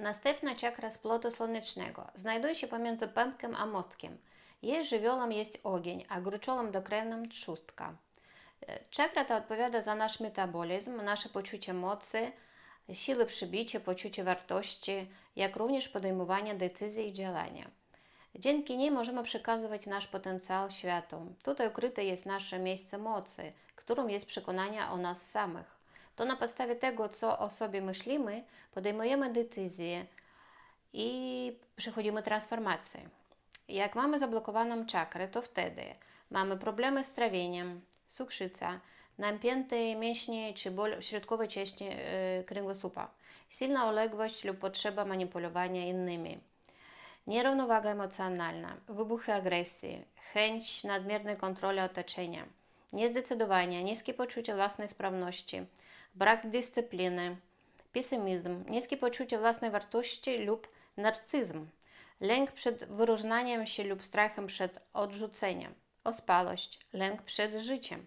Następna czakra splotu słonecznego znajduje się pomiędzy pępkiem a mostkiem. Jej żywiołem jest ogień, a gruczołem dokrewnym trzustka. E, Czakra ta odpowiada za nasz metabolizm, nasze poczucie mocy, siły przybicia, poczucie wartości, jak również podejmowanie decyzji i działania. Dzięki niej możemy przekazywać nasz potencjał światu. Tutaj ukryte jest nasze miejsce mocy, którą jest przekonanie o nas samych. To na podstawie tego, co o sobie myślimy, podejmujemy decyzje i przechodzimy transformację. Jak mamy zablokowaną czakrę, to wtedy mamy problemy z trawieniem, cukrzyca, napięte mięśnie czy ból w środkowej części e, kręgosłupa, silna uległość lub potrzeba manipulowania innymi, nierównowaga emocjonalna, wybuchy agresji, chęć nadmiernej kontroli otoczenia, niezdecydowanie, niskie poczucie własnej sprawności, brak dyscypliny, pesymizm, niskie poczucie własnej wartości lub narcyzm, lęk przed wyróżnianiem się lub strachem przed odrzuceniem, ospalość, lęk przed życiem.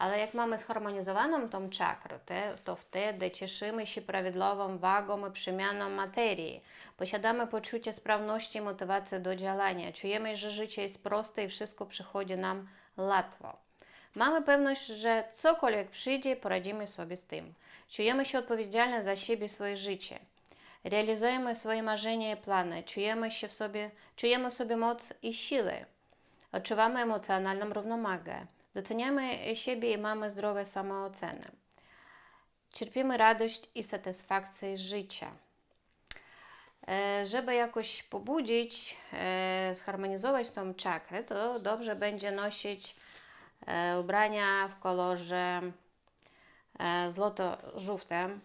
Ale jak mamy zharmonizowaną tą czakrę, to wtedy cieszymy się prawidłową wagą i przemianą materii. Posiadamy poczucie sprawności i motywację do działania. Czujemy, że życie jest proste i wszystko przychodzi nam łatwo. Mamy pewność, że cokolwiek przyjdzie, poradzimy sobie z tym. Czujemy się odpowiedzialni za siebie i swoje życie. Realizujemy swoje marzenia i plany. Czujemy, się w sobie, czujemy w sobie moc i siłę. Odczuwamy emocjonalną równowagę. Doceniamy siebie i mamy zdrowe samoocenę. Cierpimy radość i satysfakcję życia. E, Żeby jakoś pobudzić, e, zharmonizować tą czakrę, to dobrze będzie nosić e, ubrania w kolorze e, złoto-żółtym,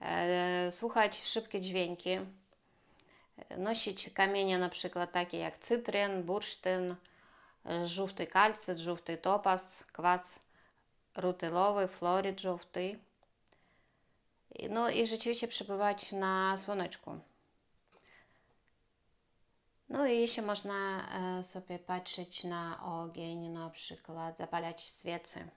e, słuchać szybkie dźwięki, nosić kamienie na przykład takie jak cytryn, bursztyn, żółty kalcyt, żółty topaz, kwas rutylowy, florid żółty. No i rzeczywiście przebywać na słoneczku. No i jeszcze można e, sobie patrzeć na ogień, na przykład zapalać świece.